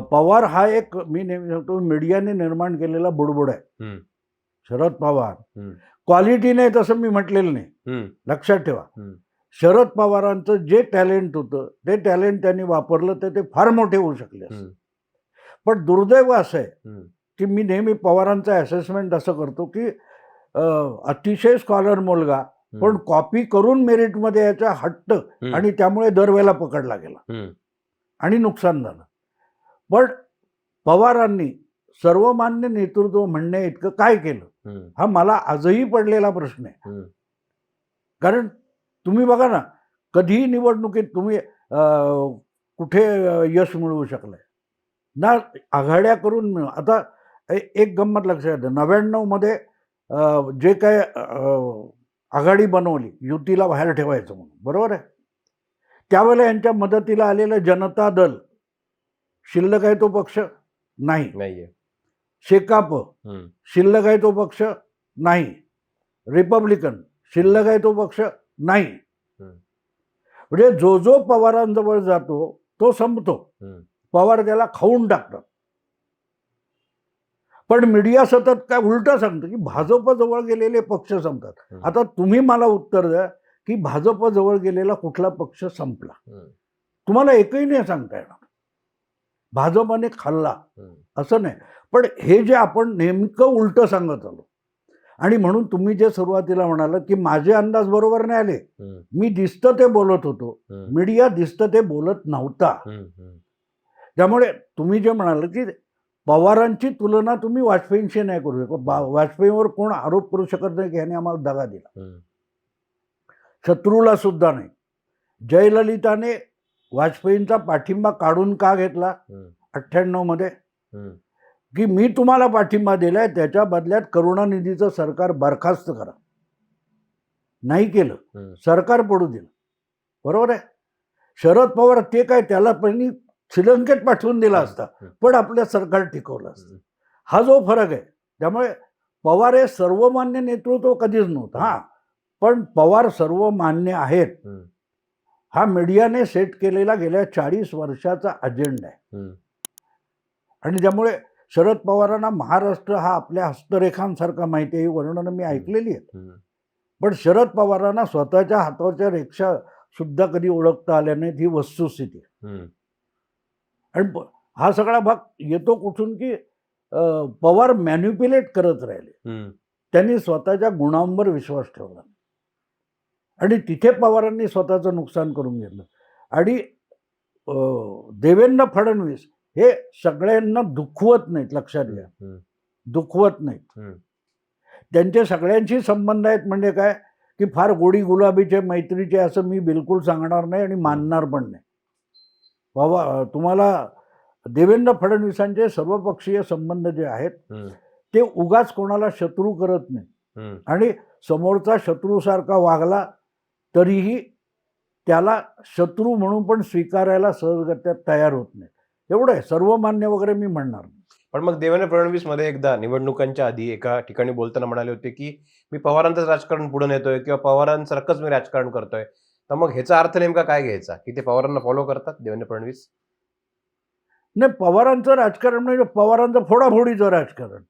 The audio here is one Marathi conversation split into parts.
पवार हा एक मी नेहमी सांगतो मीडियाने निर्माण केलेला बुडबुड आहे. शरद पवार. क्वालिटी नाही तसं मी म्हटलेलं नाही. लक्षात ठेवा. शरद पवारांचं जे टॅलेंट होतं ते टॅलेंट त्यांनी वापरलं तर ते फार मोठे होऊ शकले. पण दुर्दैव असं आहे. की मी नेहमी पवारांचं असेसमेंट असं करतो की अतिशय स्कॉलर मुलगा पण कॉपी करून मेरिटमध्ये याचा हट्ट. आणि त्यामुळे दरवेळेला पकडला गेला. आणि नुकसान झालं पण पवारांनी सर्वमान्य नेतृत्व म्हणणे इतकं काय केलं. हा मला आजही पडलेला प्रश्न आहे. कारण तुम्ही बघा ना कधीही निवडणुकीत तुम्ही कुठे यश मिळवू शकलाय. ना आघाड्या करून मिळ आता एक गंमत लक्षात येतं नव्याण्णवमध्ये जे काय आघाडी बनवली युतीला बाहेर ठेवायचं म्हणून. बरोबर आहे? त्यावेळेला यांच्या मदतीला आलेलं जनता दल शिल्लक आहे तो पक्ष नाही नाहीये शेकाप हम्म. शिल्लक आहे तो पक्ष नाही रिपब्लिकन शिल्लक आहे तो पक्ष नाही हम्म. म्हणजे जो जो पवारांजवळ जातो तो संपतो हम्म. पवार त्याला खाऊन टाकतात पण मीडिया सतत काय उलटं सांगतं की भाजप जवळ गेलेले पक्ष संपतात हम्म. आता तुम्ही मला उत्तर द्या की भाजप जवळ गेलेला कुठला पक्ष संपला हम्म. तुम्हाला एकही नाही सांगता येणार भाजपने खाल्ला. असं नाही पण हे जे आपण नेमकं उलटं सांगत आलो आणि म्हणून तुम्ही जे सुरुवातीला म्हणाल की माझे अंदाज बरोबर नाही आले. मी दिसतं ते बोलत होतो. मीडिया दिसतं ते बोलत नव्हता. त्यामुळे तुम्ही जे म्हणाल की पवारांची तुलना तुम्ही वाजपेयींशी नाही करू शकत वाजपेयीवर कोण आरोप करू शकत नाही की ह्याने आम्हाला दगा दिला. शत्रूला सुद्धा नाही जयललिताने वाजपेयींचा पाठिंबा काढून का घेतला हम्म. अठ्ठ्याण्णवमध्ये हम्म. की मी तुम्हाला पाठिंबा दिलाय त्याच्या बदल्यात करुणानिधीचं सरकार बरखास्त करा नाही केलं. सरकार पडू दिलं बरोबर आहे शरद पवार ते काय त्याला पण श्रीलंकेत पाठवून दिला असता. पण आपलं सरकार टिकवलं असतं. हा जो फरक आहे त्यामुळे पवार हे सर्वमान्य नेतृत्व कधीच नव्हतं हा पण पवार सर्वमान्य आहेत. हा मीडियाने सेट केलेला गेल्या चाळीस वर्षाचा अजेंडा आहे. आणि त्यामुळे शरद पवारांना महाराष्ट्र हा आपल्या हस्तरेखांसारखा माहिती आहे ही वर्णनं मी ऐकलेली आहेत. पण शरद पवारांना स्वतःच्या हातावरच्या रेक्षा सुद्धा कधी ओळखता आल्या नाहीत ही वस्तुस्थिती. आणि हा सगळा भाग येतो कुठून की पवार मॅन्युप्युलेट करत राहिले. त्यांनी स्वतःच्या गुणांवर विश्वास ठेवला आणि तिथे पवारांनी स्वतःचं नुकसान करून घेतलं आणि देवेंद्र फडणवीस हे सगळ्यांना दुखवत नाहीत लक्षात घ्या. दुखवत नाहीत. त्यांचे सगळ्यांशी संबंध आहेत म्हणजे काय की फार गोडी गुलाबीचे मैत्रीचे असं मी बिलकुल सांगणार नाही आणि मानणार पण नाही बाबा तुम्हाला देवेंद्र फडणवीसांचे सर्वपक्षीय संबंध जे आहेत. ते उगाच कोणाला शत्रू करत नाही. आणि समोरचा शत्रूसारखा वागला तरीही त्याला शत्रू म्हणून पण स्वीकारायला सहजगत्या तयार होत नाही एवढं आहे. सर्वमान्य वगैरे मी म्हणणार नाही. पण मग देवेंद्र फडणवीसमध्ये एकदा निवडणुकांच्या आधी एका ठिकाणी बोलताना म्हणाले होते की मी पवारांचंच राजकारण पुढे नेतोय किंवा पवारांसारखंच मी राजकारण करतोय. तर मग ह्याचा अर्थ नेमका काय घ्यायचा? की ते पवारांना फॉलो करतात देवेंद्र फडणवीस? नाही पवारांचं राजकारण म्हणजे पवारांचं फोडाफोडीचं राजकारण.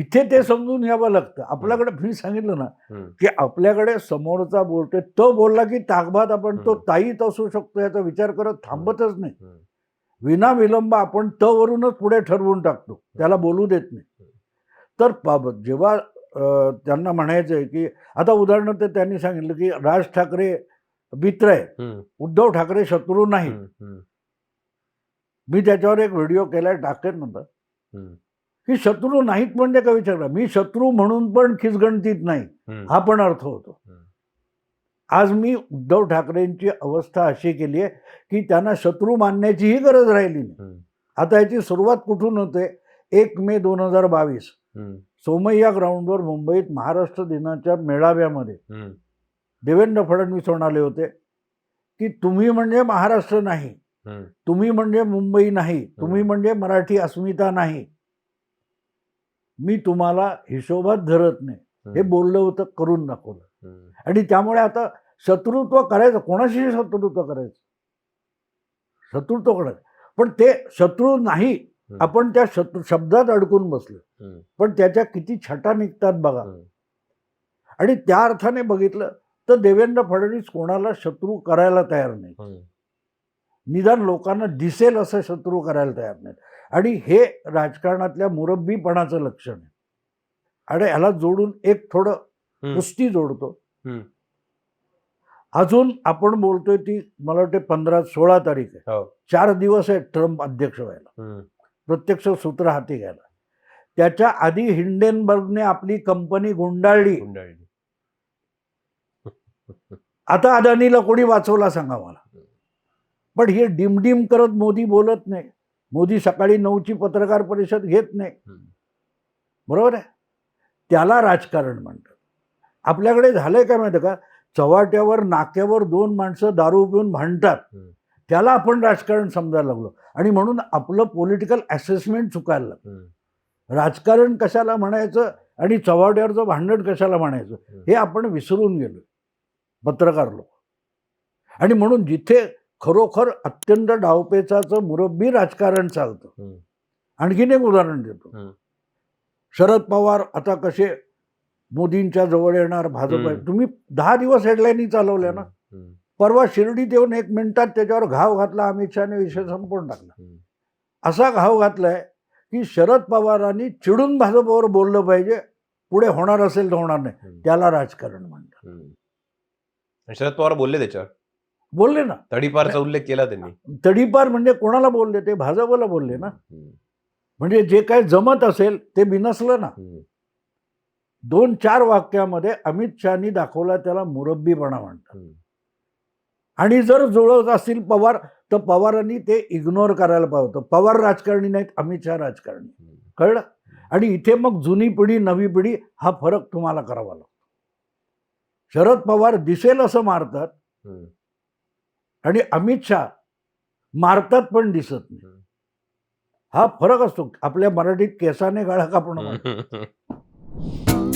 इथे ते समजून घ्यावं लागतं आपल्याकडे मी सांगितलं ना. की आपल्याकडे समोरचा बोलतोय तो बोलला की ताकबाद आपण तो. ताईत असू शकतो याचा विचार करत थांबतच नाही. विना विलंब आपण त वरूनच पुढे ठरवून टाकतो त्याला बोलू देत नाही तर प- जेव्हा त्यांना म्हणायचं आहे की आता उदाहरणार्थ त्यांनी सांगितलं की राज ठाकरे मित्र आहे. उद्धव ठाकरे शत्रू नाही. मी त्याच्यावर एक व्हिडिओ केलाय टाकेन नंतर हम्म. की शत्रू नाहीत म्हणजे का विचारला मी शत्रू म्हणून पण खिसगणतीत नाही. हा पण अर्थ होतो. आज मी उद्धव ठाकरेंची अवस्था अशी केली आहे की त्यांना शत्रू मानण्याचीही गरज राहिली नाही. आता याची सुरुवात कुठून होते एक मे दोन हजार बावीस. सोमय्या ग्राउंडवर मुंबईत महाराष्ट्र दिनाच्या मेळाव्यामध्ये. देवेंद्र फडणवीस म्हणाले होते की तुम्ही म्हणजे महाराष्ट्र नाही. तुम्ही म्हणजे मुंबई नाही तुम्ही म्हणजे मराठी अस्मिता नाही मी तुम्हाला हिशोबात धरत नाही हे बोललं होतं करून दाखवलं. आणि त्यामुळे आता शत्रुत्व करायचं कोणाशी शत्रुत्व करायचं शत्रुत्व करायचं पण ते शत्रू नाही. आपण त्या शत्रू शब्दात अडकून बसलो. पण त्याच्या किती छटा निघतात बघा. आणि त्या अर्थाने बघितलं तर देवेंद्र फडणवीस कोणाला शत्रू करायला तयार नाही. निदान लोकांना दिसेल असं शत्रू करायला तयार नाहीत आणि हे राजकारणातल्या मुरब्बीपणाचं लक्षण आहे आणि ह्याला जोडून एक थोडं. पुष्टी जोडतो. अजून आपण बोलतोय ती मला वाटते पंधरा सोळा तारीख आहे हो. चार दिवस आहेत ट्रम्प अध्यक्ष व्हायला. प्रत्यक्ष सूत्र हाती घ्यायला त्याच्या आधी हिंडेनबर्गने आपली कंपनी गुंडाळली गुंडाळली. आता अदानीला कोणी वाचवला सांगा मला पण हे डिमडिम करत मोदी बोलत नाही. मोदी सकाळी नऊची पत्रकार परिषद घेत नाही. बरोबर आहे? त्याला राजकारण म्हणतात. आपल्याकडे झालंय काय माहिती का? चव्हाट्यावर नाक्यावर दोन माणसं दारू पिऊन भांडतात. त्याला आपण राजकारण समजायला लागलो. आणि म्हणून आपलं पॉलिटिकल असेसमेंट चुकायला लागलं. राजकारण कशाला म्हणायचं आणि चव्हाट्यावरचं भांडण कशाला म्हणायचं? हे आपण विसरून गेलो. पत्रकार लोक. आणि म्हणून जिथे खरोखर अत्यंत डावपेचाचं मुरब्बी राजकारण चालतं. आणखीन एक उदाहरण देतो. शरद पवार आता कसे मोदींच्या जवळ येणार भाजप. तुम्ही दहा दिवस हेडलाईनी चालवल्या ना. परवा शिर्डीत येऊन एक मिनिटात त्याच्यावर घाव घातला अमित शहाने विषय संपवून टाकला. असा घाव घातलाय की शरद पवारांनी चिडून भाजपवर बोललं पाहिजे पुढे होणार असेल तर होणार नाही. त्याला राजकारण म्हणतात शरद पवार बोलले त्याच्यावर बोलले ना. तडीपारचा उल्लेख केला त्यांनी. तडीपार म्हणजे कोणाला बोलले? ते भाजपला बोलले ना. म्हणजे जे काय जमत असेल ते बिनसलं ना. दोन चार वाक्यामध्ये अमित शहानी दाखवला त्याला मुरब्बीपणा म्हणतात. आणि जर जुळत असतील पवार तर पवारांनी ते इग्नोर करायला पाहिजे होतं पवार राजकारणी नाहीत अमित शहा राजकारणी. कळलं? आणि इथे मग जुनी पिढी नवी पिढी हा फरक तुम्हाला करावा लागतो. शरद पवार दिसेल असं मारतात. आणि अमित शहा मारतात पण दिसत नाही. हा फरक असतो आपल्या मराठीत केसाने गाळा कापणं.